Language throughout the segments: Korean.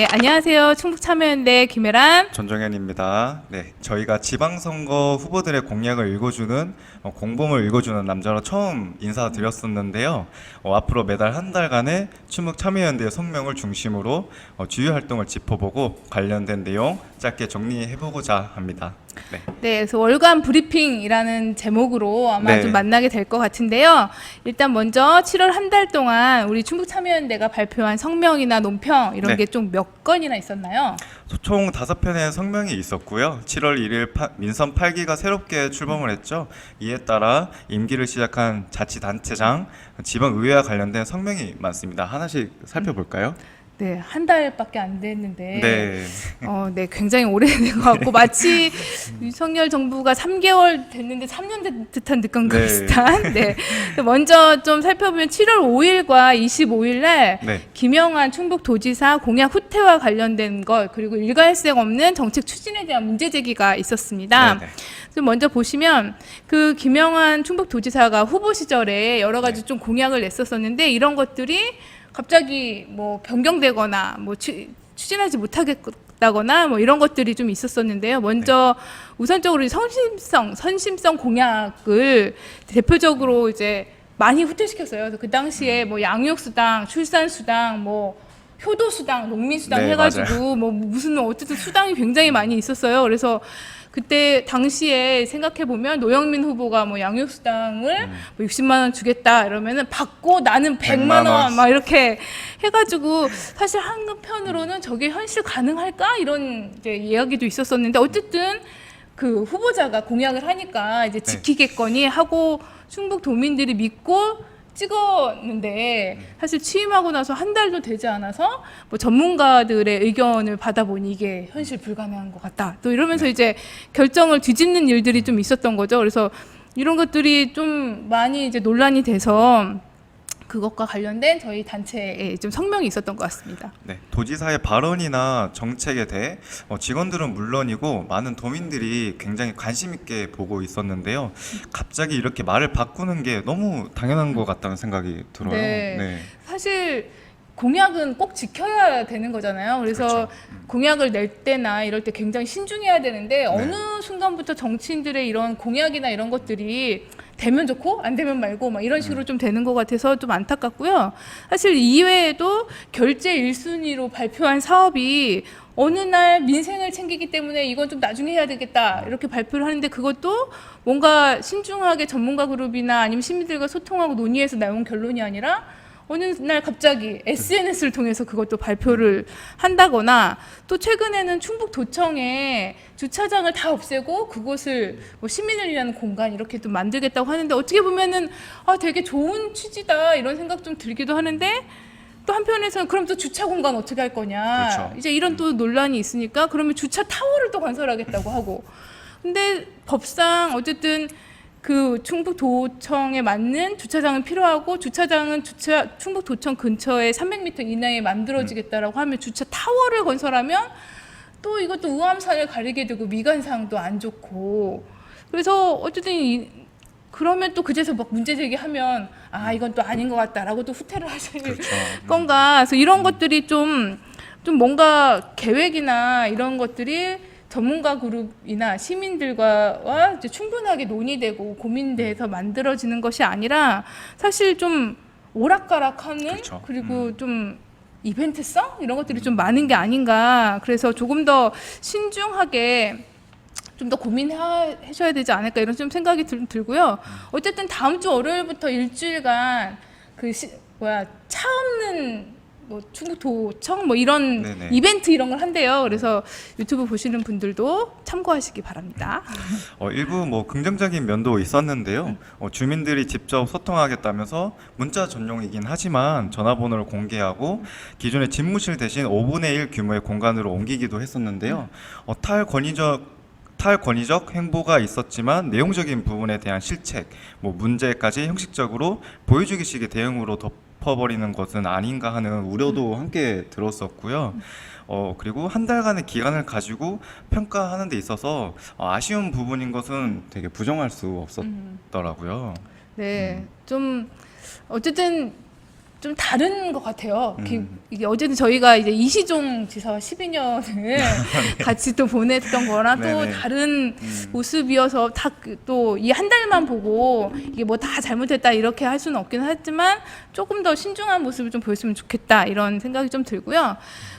네, 안녕하세요. 충북 참여연대 김혜란. 전정현입니다. 네, 저희가 지방선거 후보들의 공약을 읽어주는 어, 공범을 읽어주는 남자로 처음 인사드렸었는데요. 어, 앞으로 매달 한 달간의 충북 참여연대 성명을 중심으로 어, 주요 활동을 짚어보고 관련된 내용 짧게 정리해보고자 합니다. 네, 네, 그래서 월간 브리핑이라는 제목으로 아마 네. 좀 만나게 될 것 같은데요. 일단 먼저 7월 한 달 동안 우리 충북 참여연대가 발표한 성명이나 논평 이런 네. 게좀 몇 건이나 있었나요? 총 다섯 편의 성명이 있었고요. 7월 1일 파- 민선 8기가 새롭게 출범을 했죠. 이에 따라 임기를 시작한 자치단체장, 지방의회와 관련된 성명이 많습니다. 하나씩 살펴볼까요? 네, 한 달밖에 안 됐는데. 네. 어, 네, 굉장히 오래된 것 같고 마치 윤석열 정부가 3개월 됐는데 3년 된 듯한 느낌과 네. 비슷한. 네. 먼저 좀 살펴보면 7월 5일과 25일 날 네. 김영환 충북도지사 공약 후퇴와 관련된 것 그리고 일관성 없는 정책 추진에 대한 문제 제기가 있었습니다. 네, 네. 먼저 보시면 그 김영환 충북도지사가 후보 시절에 여러 가지 좀 공약을 냈었었는데 이런 것들이 갑자기 뭐 변경되거나 뭐 추, 추진하지 못하겠다거나 뭐 이런 것들이 좀 있었었는데요. 먼저 우선적으로 이 선심성 선심성 공약을 대표적으로 이제 많이 후퇴시켰어요. 그래서 그 당시에 뭐 양육수당, 출산수당, 뭐 효도수당, 농민수당 네, 해가지고 뭐 무슨 어쨌든 수당이 굉장히 많이 있었어요. 그래서 그때 당시에 생각해 보면 노영민 후보가 뭐 양육수당을 뭐 60만 원 주겠다 이러면은 받고 나는 100만, 100만 원 원. 막 이렇게 해가지고 사실 한편으로는 저게 현실 가능할까? 이런 이제 이야기도 있었었는데 어쨌든 그 후보자가 공약을 하니까 이제 지키겠거니 하고 충북 도민들이 믿고 찍었는데 사실 취임하고 나서 한 달도 되지 않아서 뭐 전문가들의 의견을 받아보니 이게 현실 불가능한 것 같다. 또 이러면서 이제 결정을 뒤집는 일들이 좀 있었던 거죠. 그래서 이런 것들이 좀 많이 이제 논란이 돼서 그것과 관련된 저희 단체에 좀 성명이 있었던 것 같습니다. 네, 도지사의 발언이나 정책에 대해 어, 직원들은 물론이고 많은 도민들이 굉장히 관심 있게 보고 있었는데요. 갑자기 이렇게 말을 바꾸는 게 너무 당연한 것 같다는 생각이 들어요. 네. 사실 공약은 꼭 지켜야 되는 거잖아요. 그래서 그렇죠. 공약을 낼 때나 이럴 때 굉장히 신중해야 되는데 네. 어느 순간부터 정치인들의 이런 공약이나 이런 것들이 되면 좋고 안 되면 말고 막 이런 음. 식으로 좀 되는 것 같아서 좀 안타깝고요. 사실 이외에도 결제 1순위로 발표한 사업이 어느 날 민생을 챙기기 때문에 이건 좀 나중에 해야 되겠다 이렇게 발표를 하는데 그것도 뭔가 신중하게 전문가 그룹이나 아니면 시민들과 소통하고 논의해서 나온 결론이 아니라 어느 날 갑자기 SNS를 통해서 그것도 발표를 한다거나 또 최근에는 충북 도청에 주차장을 다 없애고 그곳을 뭐 시민을 위한 공간 이렇게 또 만들겠다고 하는데 어떻게 보면은 아 되게 좋은 취지다 이런 생각 좀 들기도 하는데 또 한편에서는 그럼 또 주차 공간 어떻게 할 거냐 그렇죠. 이제 이런 또 논란이 있으니까 그러면 주차 타워를 또 건설하겠다고 하고 근데 법상 어쨌든 그 충북도청에 맞는 주차장은 필요하고 주차장은 주차 충북도청 근처에 300m 이내에 만들어지겠다라고 하면 주차 타워를 건설하면 또 이것도 우암산을 가리게 되고 미관상도 안 좋고. 그래서 어쨌든 이, 그러면 또 그제서 막 문제 제기하면 아 이건 또 아닌 것 같다라고 또 후퇴를 하실 그렇죠. 건가? 그래서 이런 것들이 좀 좀 뭔가 계획이나 이런 것들이 전문가 그룹이나 시민들과 충분하게 논의되고 고민돼서 만들어지는 것이 아니라 사실 좀 오락가락하는 그렇죠. 그리고좀 이벤트성? 이런 것들이 좀 많은 게 아닌가. 그래서 조금 더 신중하게 좀 더 고민하셔야 되지 않을까 이런 좀 생각이 들, 들고요. 어쨌든 다음 주 월요일부터 일주일간 그 시, 뭐야 차 없는 뭐 충북도청 뭐 이런 네네. 이벤트 이런 걸 한대요. 그래서 유튜브 보시는 분들도 참고하시기 바랍니다. 어, 일부 뭐 긍정적인 면도 있었는데요. 어, 주민들이 직접 소통하겠다면서 문자 전용이긴 하지만 전화번호를 공개하고 기존의 집무실 대신 5분의 1 규모의 공간으로 옮기기도 했었는데요. 어, 탈권위적 탈권위적 행보가 있었지만 내용적인 부분에 대한 실책, 뭐 문제까지 형식적으로 보여주기식의 대응으로 덮어버리는 것은 아닌가 하는 우려도 함께 들었었고요. 어, 그리고 한 달간의 기간을 가지고 평가하는 데 있어서 어, 아쉬운 부분인 것은 되게 부정할 수 없었더라고요. 네, 좀 어쨌든 좀 다른 것 같아요. 기- 음. 이게 어제는 저희가 이제 이시종 지사와 12년을 같이 또 보냈던 거랑 또 네네. 다른 음. 모습이어서 다 또 이 한 달만 보고 이게 뭐 다 잘못했다 이렇게 할 수는 없긴 하지만 조금 더 신중한 모습을 좀 보였으면 좋겠다 이런 생각이 좀 들고요.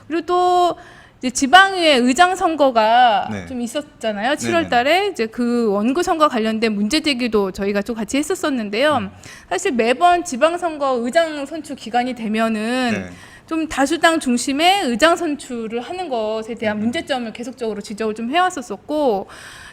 그리고 또 이제 지방의회 의장 선거가 네. 좀 있었잖아요. 네네네. 7월 달에 이제 그 원구 선거 관련된 문제 제기도 저희가 좀 같이 했었었는데요. 음. 사실 매번 지방 선거 의장 선출 기간이 되면은 네. 좀 다수당 중심의 의장 선출을 하는 것에 대한 음. 문제점을 계속적으로 지적을 좀 해왔었었고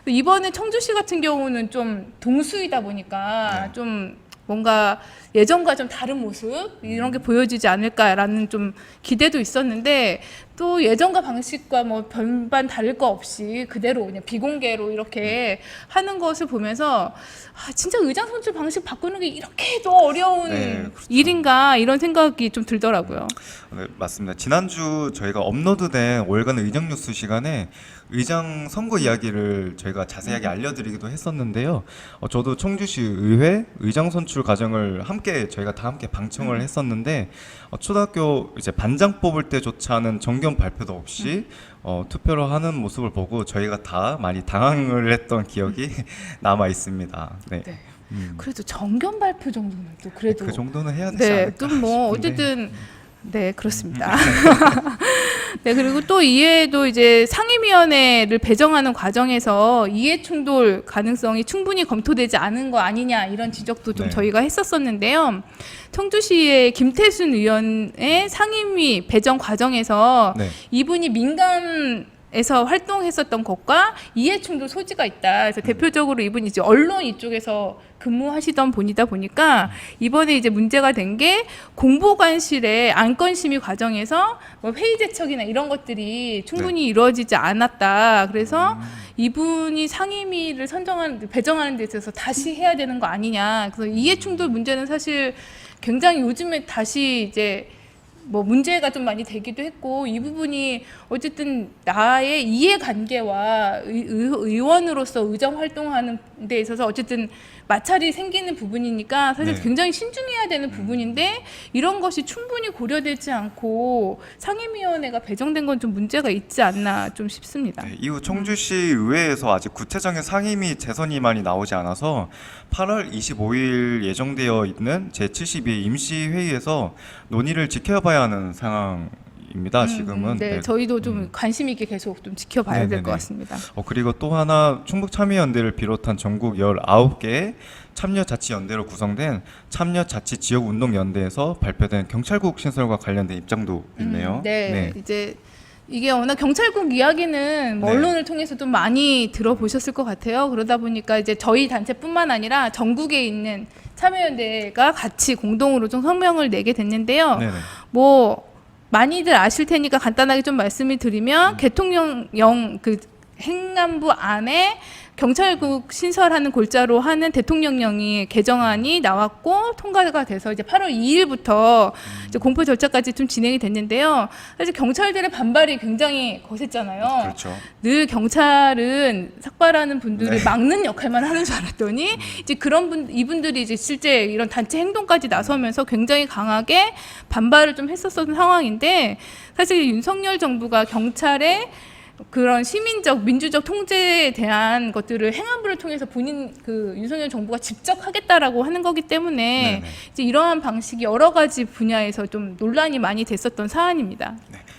이번에 청주시 같은 경우는 좀 동수이다 보니까 네. 좀 뭔가 예전과 좀 다른 모습 이런 게 보여지지 않을까라는 좀 기대도 있었는데 또 예전과 방식과 뭐 별반 다를 거 없이 그대로 그냥 비공개로 이렇게 하는 것을 보면서 아, 진짜 의장 선출 방식 바꾸는 게 이렇게도 어려운 네, 그렇죠. 일인가 이런 생각이 좀 들더라고요. 네, 맞습니다. 지난주 저희가 업로드된 월간 의정 뉴스 시간에 의장 선거 이야기를 저희가 자세하게 알려드리기도 했었는데요. 어, 저도 청주시 의회 의장 선출 과정을 함께 저희가 다 함께 방청을 했었는데 어, 초등학교 이제 반장 뽑을 때조차는 정견 발표도 없이 어, 투표를 하는 모습을 보고 저희가 다 많이 당황을 했던 기억이 남아 있습니다. 네. 네. 음. 그래도 정견 발표 정도는 또 그래도 그 정도는 해야 되지 네, 않을까 좀뭐 싶은데. 어쨌든 네 그렇습니다. 네 그리고 또 이외에도 이제 상임위원회를 배정하는 과정에서 이해 충돌 가능성이 충분히 검토되지 않은 거 아니냐 이런 지적도 좀 네. 저희가 했었었는데요. 청주시의 김태순 의원의 상임위 배정 과정에서 네. 이분이 민감 에서 활동했었던 것과 이해충돌 소지가 있다. 그래서 대표적으로 이분이 이제 언론 이쪽에서 근무하시던 분이다 보니까 이번에 이제 문제가 된 게 공보관실의 안건 심의 과정에서 뭐 회의 제척이나 이런 것들이 충분히 이루어지지 않았다. 그래서 이분이 상임위를 선정하는 배정하는 데 있어서 다시 해야 되는 거 아니냐. 그래서 이해충돌 문제는 사실 굉장히 요즘에 다시 이제 뭐 문제가 좀 많이 되기도 했고 이 부분이 어쨌든 나의 이해관계와 의, 의, 의원으로서 의정 활동하는 데 있어서 어쨌든 마찰이 생기는 부분이니까 사실 네. 굉장히 신중해야 되는 부분인데 이런 것이 충분히 고려되지 않고 상임위원회가 배정된 건 좀 문제가 있지 않나 좀 싶습니다. 네, 이후 청주시 의회에서 아직 구체적인 상임위 재선이만이 나오지 않아서 8월 25일 예정되어 있는 제72회 임시회의에서 논의를 지켜봐야 하는 상황입니다. 지금은. 네, 네. 저희도 좀 관심 있게 계속 좀 지켜봐야 될 네네네. 것 같습니다. 어, 그리고 또 하나 충북 참여연대를 비롯한 전국 19개의 참여자치연대로 구성된 참여자치지역운동연대에서 발표된 경찰국 신설과 관련된 입장도 있네요. 음, 네, 이제 이게 워낙 경찰국 이야기는 뭐 네. 언론을 통해서도 많이 들어보셨을 것 같아요. 그러다 보니까 이제 저희 단체뿐만 아니라 전국에 있는 참여연대가 같이 공동으로 좀 성명을 내게 됐는데요. 네네. 뭐 많이들 아실 테니까 간단하게 좀 말씀을 드리면 대통령령 그 행안부 안에 경찰국 신설하는 골자로 하는 대통령령이 개정안이 나왔고 통과가 돼서 이제 8월 2일부터 이제 공포 절차까지 좀 진행이 됐는데요. 사실 경찰들의 반발이 굉장히 거셌잖아요. 그렇죠. 늘 경찰은 삭발하는 분들을 네. 막는 역할만 하는 줄 알았더니 이제 그런 분 이분들이 이제 실제 이런 단체 행동까지 나서면서 굉장히 강하게 반발을 좀 했었던 상황인데 사실 윤석열 정부가 경찰의 그런 시민적 민주적 통제에 대한 것들을 행안부를 통해서 본인 그 윤석열 정부가 직접 하겠다라고 하는 거기 때문에 네네. 이제 이러한 방식이 여러 가지 분야에서 좀 논란이 많이 됐었던 사안입니다.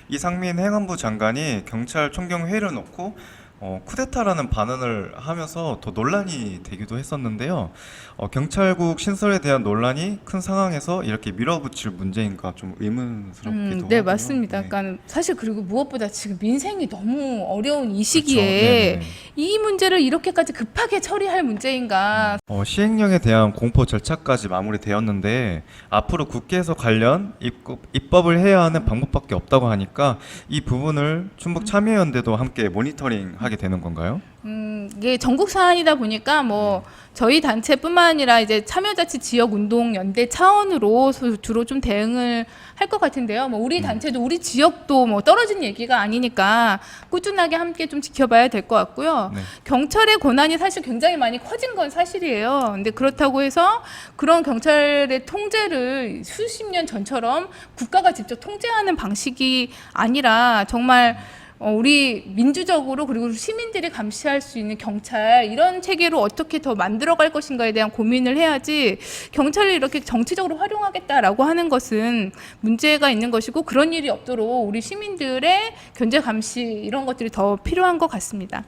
이상민 행안부 장관이 경찰 총경 회의를 놓고 어, 쿠데타라는 반응을 하면서 더 논란이 되기도 했었는데요. 어, 경찰국 신설에 대한 논란이 큰 상황에서 이렇게 밀어붙일 문제인가 좀 의문스럽기도 음, 네 하고요. 맞습니다. 네. 그러니까 사실 그리고 무엇보다 지금 민생이 너무 어려운 이 그렇죠. 시기에 네네네. 이 문제를 이렇게까지 급하게 처리할 문제인가? 어, 시행령에 대한 공포 절차까지 마무리되었는데 앞으로 국회에서 관련 입법, 입법을 해야 하는 방법밖에 없다고 하니까 이 부분을 충북 참여연대도 함께 모니터링하게 하게 되는 건가요? 음, 이게 전국 사안이다 보니까 뭐 저희 단체뿐만 아니라 이제 참여자치 지역 운동 연대 차원으로 소- 주로 좀 대응을 할 것 같은데요. 뭐 우리 단체도 우리 지역도 뭐 떨어진 얘기가 아니니까 꾸준하게 함께 좀 지켜봐야 될 것 같고요. 네. 경찰의 권한이 사실 굉장히 많이 커진 건 사실이에요. 근데 그렇다고 해서 그런 경찰의 통제를 수십 년 전처럼 국가가 직접 통제하는 방식이 아니라 정말 어, 우리 민주적으로 그리고 시민들이 감시할 수 있는 경찰 이런 체계로 어떻게 더 만들어갈 것인가에 대한 고민을 해야지 경찰을 이렇게 정치적으로 활용하겠다라고 하는 것은 문제가 있는 것이고 그런 일이 없도록 우리 시민들의 견제 감시 이런 것들이 더 필요한 것 같습니다.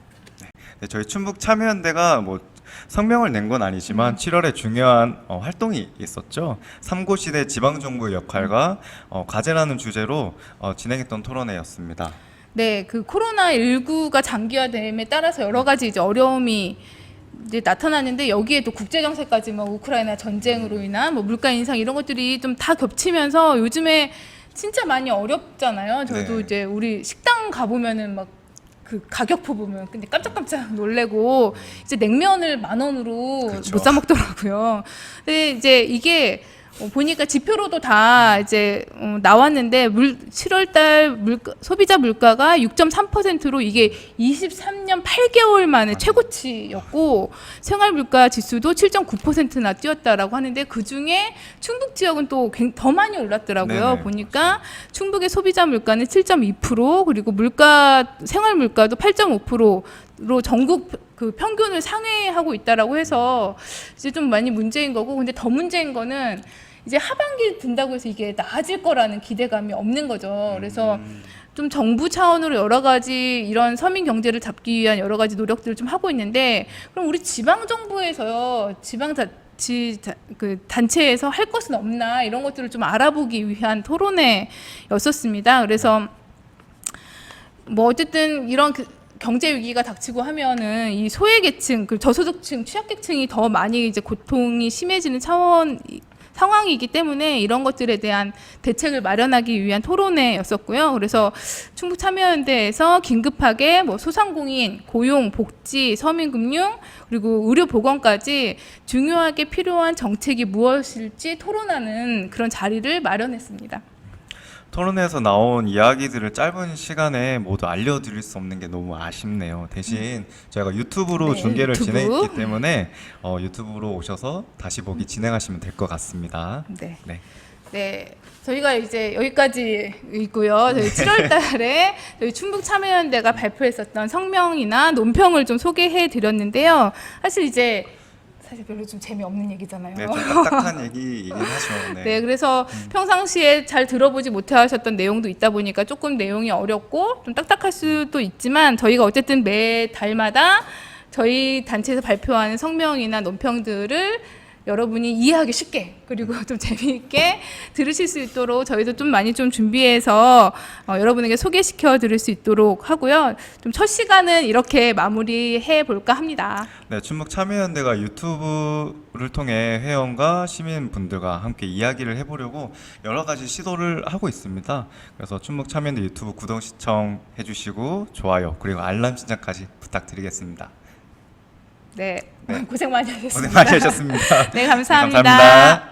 네, 저희 충북 참여연대가 뭐 성명을 낸 건 아니지만 7월에 중요한 어, 활동이 있었죠. 삼고 시대 지방 정부의 역할과 어, 과제라는 주제로 어, 진행했던 토론회였습니다. 네, 그 코로나 19가 장기화됨에 따라서 여러 가지 이제 어려움이 이제 나타나는데 여기에 또 국제 정세까지 뭐 우크라이나 전쟁으로 인한 뭐 물가 인상 이런 것들이 좀 다 겹치면서 요즘에 진짜 많이 어렵잖아요. 저도 네. 이제 우리 식당 가 보면은 막 그 가격표 보면 근데 깜짝깜짝 놀래고 이제 냉면을 만 원으로 그렇죠. 못사 먹더라고요. 근데 이제 이게 어, 보니까 지표로도 다 이제 어, 나왔는데 물 7월달 물가, 소비자 물가가 6.3%로 이게 23년 8개월 만에 최고치였고 생활 물가 지수도 7.9%나 뛰었다라고 하는데 그 중에 충북 지역은 또 더 많이 올랐더라고요. 네네. 보니까 충북의 소비자 물가는 7.2% 그리고 물가 생활 물가도 8.5% 로 전국 그 평균을 상회하고 있다라고 해서 이제 좀 많이 문제인 거고 근데 더 문제인 거는 이제 하반기 된다고 해서 이게 나아질 거라는 기대감이 없는 거죠. 그래서 좀 정부 차원으로 여러 가지 이런 서민 경제를 잡기 위한 여러 가지 노력들을 좀 하고 있는데 그럼 우리 지방 정부에서요 지방 자치 자- 그 단체에서 할 것은 없나 이런 것들을 좀 알아보기 위한 토론회였었습니다. 그래서 뭐 어쨌든 이런 그 경제 위기가 닥치고 하면은 이 소외계층, 그 저소득층, 취약계층이 더 많이 이제 고통이 심해지는 차원 상황이기 때문에 이런 것들에 대한 대책을 마련하기 위한 토론회였었고요. 그래서 충북 참여연대에서 긴급하게 뭐 소상공인, 고용, 복지, 서민금융 그리고 의료 보건까지 중요하게 필요한 정책이 무엇일지 토론하는 그런 자리를 마련했습니다. 토론회에서 나온 이야기들을 짧은 시간에 모두 알려드릴 수 없는 게 너무 아쉽네요. 대신 저희가 유튜브로 네, 중계를 유튜브. 진행했기 때문에 어, 유튜브로 오셔서 다시 보기 진행하시면 될 것 같습니다. 네. 네. 네. 저희가 이제 여기까지 있고요. 저희 7월 달에 저희 충북 참여연대가 발표했었던 성명이나 논평을 좀 소개해 드렸는데요. 사실 이제 사실 별로 좀 재미없는 얘기잖아요. 네, 좀 딱딱한 얘기이긴 하죠. 네. 네, 그래서 평상시에 잘 들어보지 못해 하셨던 내용도 있다 보니까 조금 내용이 어렵고 좀 딱딱할 수도 있지만 저희가 어쨌든 매 달마다 저희 단체에서 발표하는 성명이나 논평들을 여러분이 이해하기 쉽게 그리고 좀 재미있게 들으실 수 있도록 저희도 좀 많이 좀 준비해서 어, 여러분에게 소개시켜 드릴 수 있도록 하고요. 좀 첫 시간은 이렇게 마무리해 볼까 합니다. 네, 충북 참여연대가 유튜브를 통해 회원과 시민분들과 함께 이야기를 해보려고 여러 가지 시도를 하고 있습니다. 그래서 충북 참여연대 유튜브 구독 시청해 주시고 좋아요 그리고 알람 신청까지 부탁드리겠습니다. 네, 네. 고생 많이 하셨습니다. 고생 많이 하셨습니다. 네, 감사합니다. 감사합니다.